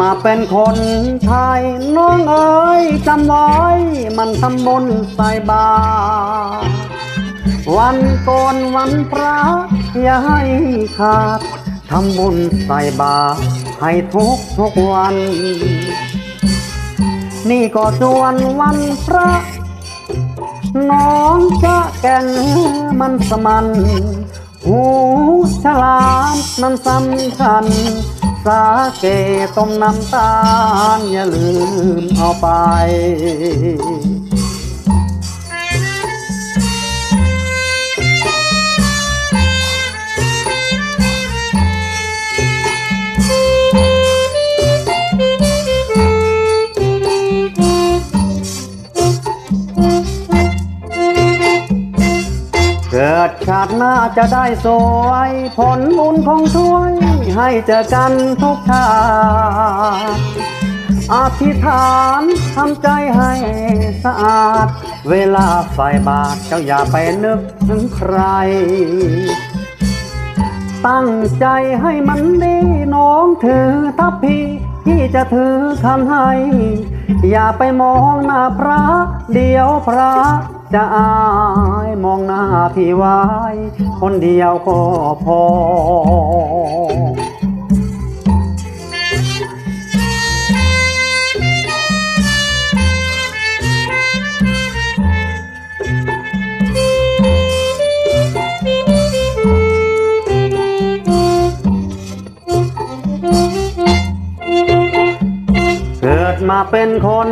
มาเป็นคนไทยน้องเอ๋ยจำไว้ มันทำบุญใส่บาตรวันก่อนวันพระอย่าให้ขาดทำบุญใส่บาตรให้ทุกทุกวัน นี่ก็จวนวันพระ น้องจะแก่นมันสมัน หูฉลามมันสำคัญ สาเกต้มน้ำตาลอย่าลืมเอาไป กิดชาติหน้าจะได้สวย ผลบุญของช่วย ให้เจอกันทุกชาติอธิษฐานทำใจให้สะอาด เวลาใส่บาตรเจ้าอย่าไปนึกถึงใคร ตั้งใจให้มันดีน้องถือทัพพี จะถือคันให้ อย่าไปมองหน้าพระ เดี๋ยวพระจะอายมองหน้าพี่ไว้ คนเดียวก็พอ เป็นคน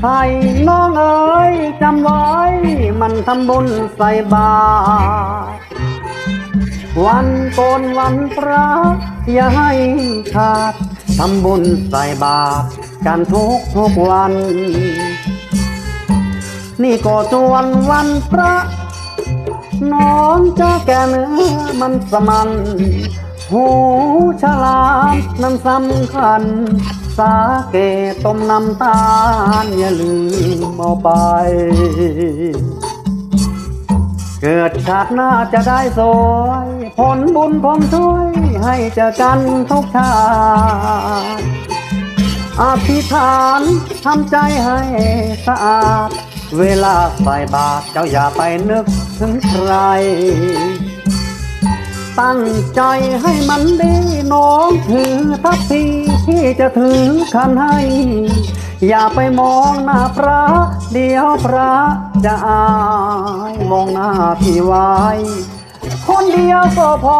ไทยน้องเอ๋ยจำไว้ มันทำบุญใส่บาตรวันโกนวันพระอย่าให้ขาดทำบุญใส่บาตรกันทุกทุกวัน นี่ก็จวนวันพระ น้องจะแก่เนื้อมันสมัน หูฉลามนั้นสำคัญ สาเกต้มน้ำตาลอย่าลืมเอาไป เกิดชาติหน้าจะได้สวยผลบุญผมช่วยให้เจอกันทุกชาติอธิษฐานทำใจให้สะอาด เวลาใส่บาตรเจ้าอย่าไปนึกถึงใคร ตั้งใจให้มันดีน้องถือทัพทีที่จะถือคันให้ อย่าไปมองหน้าพระ เดี๋ยวพระจะอาย มองหน้าพี่ไว้ คนเดียวก็พอ